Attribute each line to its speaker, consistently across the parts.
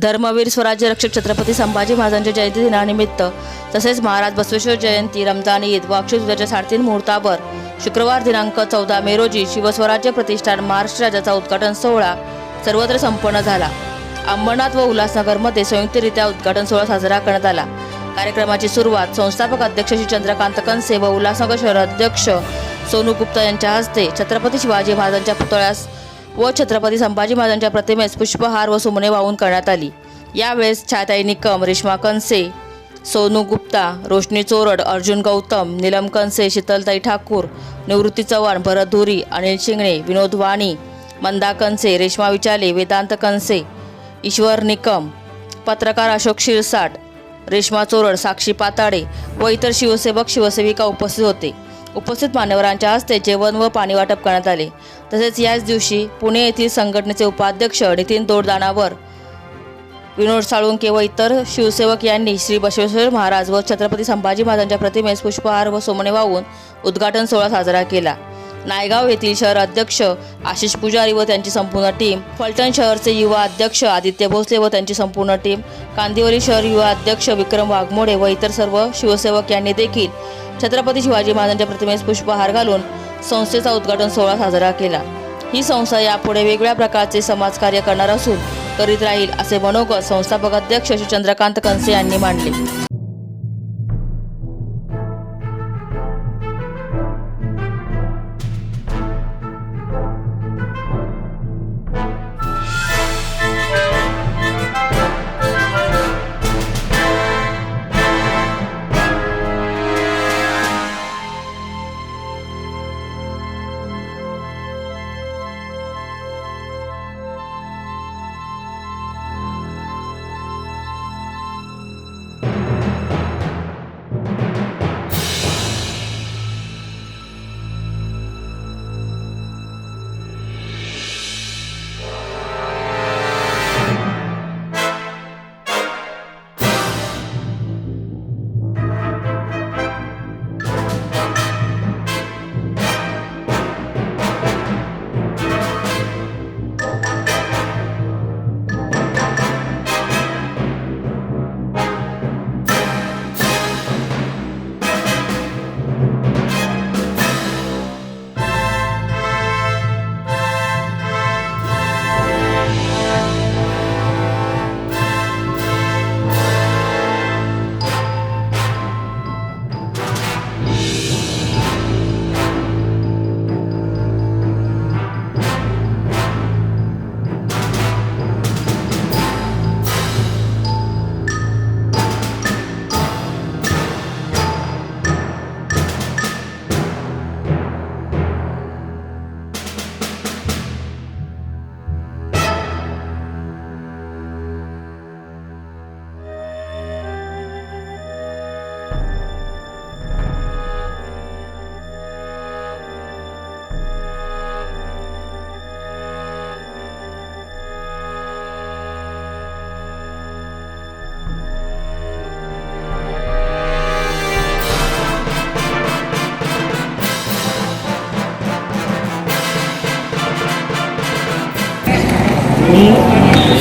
Speaker 1: धर्मवीर स्वराज्य रक्षक छत्रपती संभाजी महाराजांच्या जयंती दिनानिमित्त तसेच महाराज बसवेश्वर जयंती रमजान ईद व अक्षय तृतीयाच्या साडेतीन मुहूर्तावर शुक्रवार दिनांक चौदा मे रोजी शिवस्वराज्य प्रतिष्ठान महाराष्ट्र राज्याचा उद्घाटन सोहळा सर्वत्र संपन्न झाला. अंबरनाथ व उल्हासनगरमध्ये संयुक्तरित्या उद्घाटन सोहळा साजरा करण्यात आला. कार्यक्रमाची सुरुवात संस्थापक अध्यक्ष श्री चंद्रकांत कनसे व उल्हासनगर शहर अध्यक्ष सोनू गुप्ता यांच्या हस्ते छत्रपती शिवाजी महाराजांच्या पुतळ्यास व छत्रपती संभाजी महाराजांच्या प्रतिमेस पुष्पहार व सुमने वाहून करण्यात आली. यावेळेस छायाताई निकम रेश्मा कनसे सोनू गुप्ता रोशनी चोरड अर्जुन गौतम नीलम कनसे शीतलताई ठाकूर निवृत्ती चव्हाण भरत धुरी अनिल शिंगणे विनोद वाणी मंदा कनसे रेश्मा विचाले वेदांत कनसे ईश्वर निकम पत्रकार अशोक शिरसाट रेश्मा चोरड साक्षी पाताडे व इतर शिवसेवक शिवसेविका उपस्थित होते. उपस्थित मान्यवरांच्या हस्ते जेवण व पाणी वाटप करण्यात आले. तसेच याच दिवशी पुणे येथील संघटनेचे उपाध्यक्ष नितीन तोडदानावर विनोद साळुंके व इतर शिवसेवक यांनी श्री बसवेश्वर महाराज व छत्रपती संभाजी महाराजांच्या प्रतिमेस पुष्पहार व सोमने वाहून उद्घाटन सोहळा साजरा केला. नायगाव येथील शहर अध्यक्ष आशिष पुजारी व त्यांची संपूर्ण टीम फलटण शहरचे युवा अध्यक्ष आदित्य भोसले व त्यांची संपूर्ण टीम कांदिवली शहर युवा अध्यक्ष विक्रम वाघमोडे व इतर सर्व शिवसेवक यांनी देखील छत्रपती शिवाजी महाराजांच्या प्रतिमेस पुष्पहार घालून संस्थेचा उद्घाटन सोहळा साजरा केला. ही संस्था यापुढे वेगळ्या प्रकारचे समाजकार्य करणार असून करीत राहील असे मनोगत संस्थापक अध्यक्ष श्री चंद्रकांत कंसे यांनी मांडले.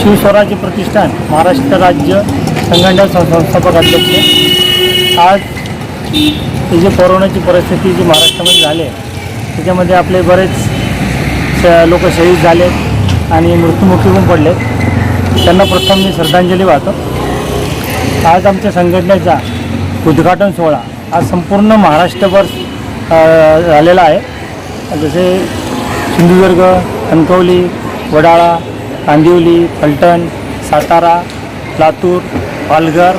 Speaker 2: शिवस्वराज्य प्रतिष्ठान महाराष्ट्र राज्य संघटना संस्थापक अध्यक्ष. आज ही जी कोरोनाची परिस्थिती जी महाराष्ट्रामध्ये झाली आहे त्याच्यामध्ये आपले बरेच लोक शहीद झाले आणि मृत्युमुखी पण पडले त्यांना प्रथम मी श्रद्धांजली वाहतो. आज आमच्या संघटनेचा उद्घाटन सोहळा आज संपूर्ण महाराष्ट्रभर झालेला आहे. जसे सिंधुदुर्ग कणकवली वडाळा कांदिवली फलटण सातारा लातूर पालघर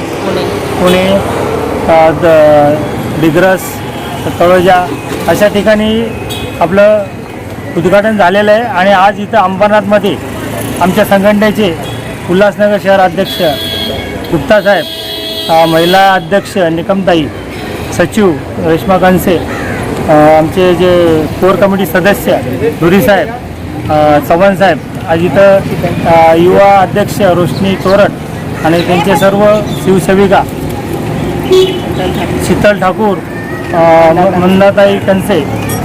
Speaker 2: पुणे. द दिग्रस तळोजा अशा ठिकाणी आपलं उद्घाटन झालेलं आहे आणि आज इथं अंबरनाथमध्ये आमच्या संघटनेचे उल्हासनगर शहर अध्यक्ष गुप्ता साहेब महिला अध्यक्ष निकमताई सचिव रेश्मा कनसे आमचे जे कोर कमिटी सदस्य धुरी साहेब अ, चव्हाण साहेब आज इथं युवा अध्यक्ष रोशनी तोरट आणि त्यांचे सर्व शिवसेविका शीतल ठाकूर मंदाताई कनसे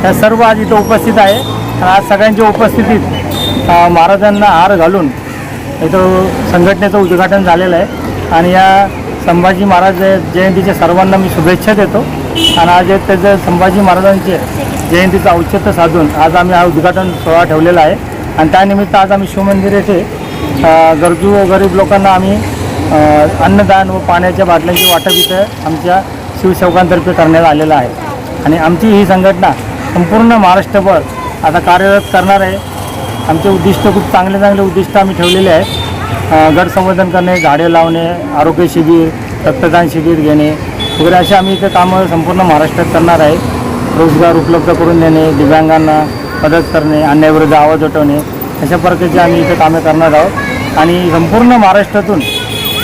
Speaker 2: या सर्व आज इथं उपस्थित आहे. आणि आज सगळ्यांच्या उपस्थितीत महाराजांना हार घालून इथं संघटनेचं उद्घाटन झालेलं आहे. आणि या संभाजी महाराज जयंतीच्या सर्वांना मी शुभेच्छा देतो. आणि आज त्याचं संभाजी महाराजांचे जयंतीचं औचित्य साधून आज आम्ही हा उद्घाटन सोहळा ठेवलेला आहे. आणि त्यानिमित्त आज आम्ही शिवमंदिर येथे गरजू व गरीब लोकांना आम्ही अन्नदान व पाण्याच्या बाटल्यांची वाटप इथं आमच्या शिवसेवकांतर्फे करण्यात आलेलं आहे. आणि आमची ही संघटना संपूर्ण महाराष्ट्रभर आता कार्यरत करणार आहे. आमचे उद्दिष्ट खूप चांगले चांगले उद्दिष्ट आम्ही ठेवलेले आहेत. गटसंवर्धन संवर्धन करणे झाडे लावणे आरोग्य शिबिर रक्तदान शिबिर घेणे वगैरे असे आम्ही इथे कामं संपूर्ण महाराष्ट्रात करणार आहे. रोजगार उपलब्ध करून देणे दिव्यांगांना मदत करणे अन्यायाविरुद्ध आवाज उठवणे अशा प्रकारची आम्ही इथं कामे करणार आहोत. आणि संपूर्ण महाराष्ट्रातून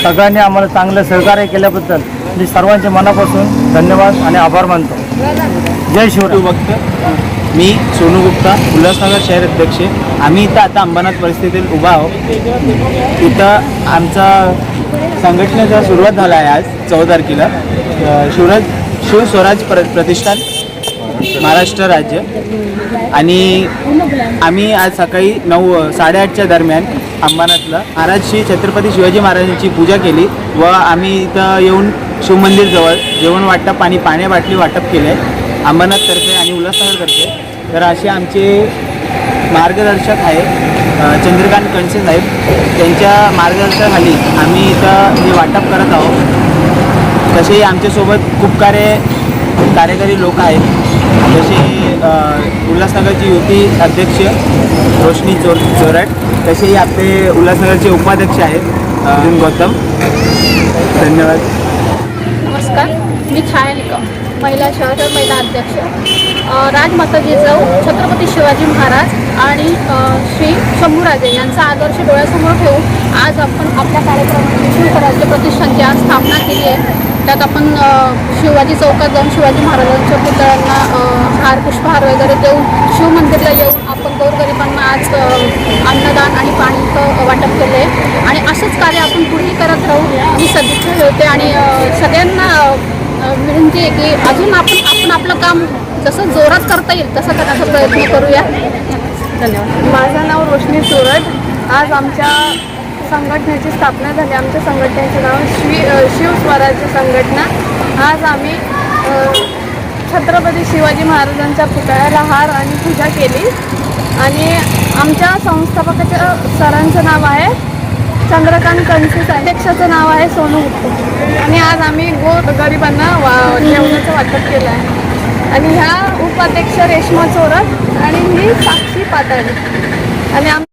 Speaker 2: सगळ्यांनी आम्हाला चांगलं सहकार्य केल्याबद्दल मी सर्वांचे मनापासून धन्यवाद आणि आभार मानतो. जय शिवराय.
Speaker 3: भक्त मी सोनू गुप्ता उल्हासनगर शहर अध्यक्ष आम्ही इथं आता अंबरनाथ परिस्थितीत उभा आहोत. इथं आमचा संघटनेचा सुरुवात झाला आहे आज चौदा तारखेला. शिवराज शिवस्वराज प्र प्रतिष्ठान महाराष्ट्र राज्य. आणि आम्ही आज सकाळी नऊ साडेआठच्या दरम्यान अंबरनाथला महाराज श्री छत्रपती शिवाजी महाराजांची पूजा केली व आम्ही इथं येऊन शिवमंदिरजवळ जेवण वाटप आणि पाण्या बाटली वाटप केले. अंबानाथतर्फे आणि उल्हासनगरतर्फे तर असे आमचे मार्गदर्शक आहे चंद्रकांत कणसे साहेब. त्यांच्या मार्गदर्शनाखाली आम्ही इथं हे वाटप करत आहोत. तसेही आमच्यासोबत खूप सारे कार्यकारी लोक आहेत. जसे अ, उल्हासनगरची युती अध्यक्ष रोशनी चोर चोरट तसेही आपले उल्हासनगरचे उपाध्यक्ष आहेत अर्जुन गौतम. धन्यवाद.
Speaker 4: नमस्कार मी छाया निकम महिला शहर महिला अध्यक्ष. राजमाता जिजाऊ छत्रपती शिवाजी महाराज आणि श्री शंभूराजे यांचा आदर्श डोळ्यासमोर ठेवून आज आपण आपल्या कार्यक्रमात शिवराज्य प्रतिष्ठानची आज स्थापना केली आहे. त्यात आपण शिवाजी चौकात जाऊन शिवाजी महाराजांच्या पुतळ्यांना हार पुष्पहार वगैरे देऊन शिवमंदिरला येऊन आपण गोरगरिबांना आज अन्नदान आणि पाणीचं वाटप केलं आहे आणि असंच कार्य आपण पुढेही करत राहू मी सदिच्छा ठेवते. आणि सगळ्यांना विनंती आहे की अजून आपण आपण आपलं काम जसं जोरात करता येईल तसं करण्याचा प्रयत्न करूया. धन्यवाद.
Speaker 5: माझं नाव रोशनी चोरट आज आमच्या संघटनेची स्थापना झाली. आमच्या संघटनेचं नाव श्री शिवस्वराज्य संघटना. आज आम्ही छत्रपती शिवाजी महाराजांच्या पुतळ्याला हार आणि पूजा केली. आणि आमच्या संस्थापकाच्या सरांचं नाव आहे चंद्रकांत कणसे अध्यक्षाचं नाव आहे सोनू गुप्ते. आणि आज आम्ही गो गरिबांना वा जेवणाचं वाटप केलं आहे. आणि ह्या उपाध्यक्ष रेश्मा चोरट आणि ही साक्षी पाताळी आणि आम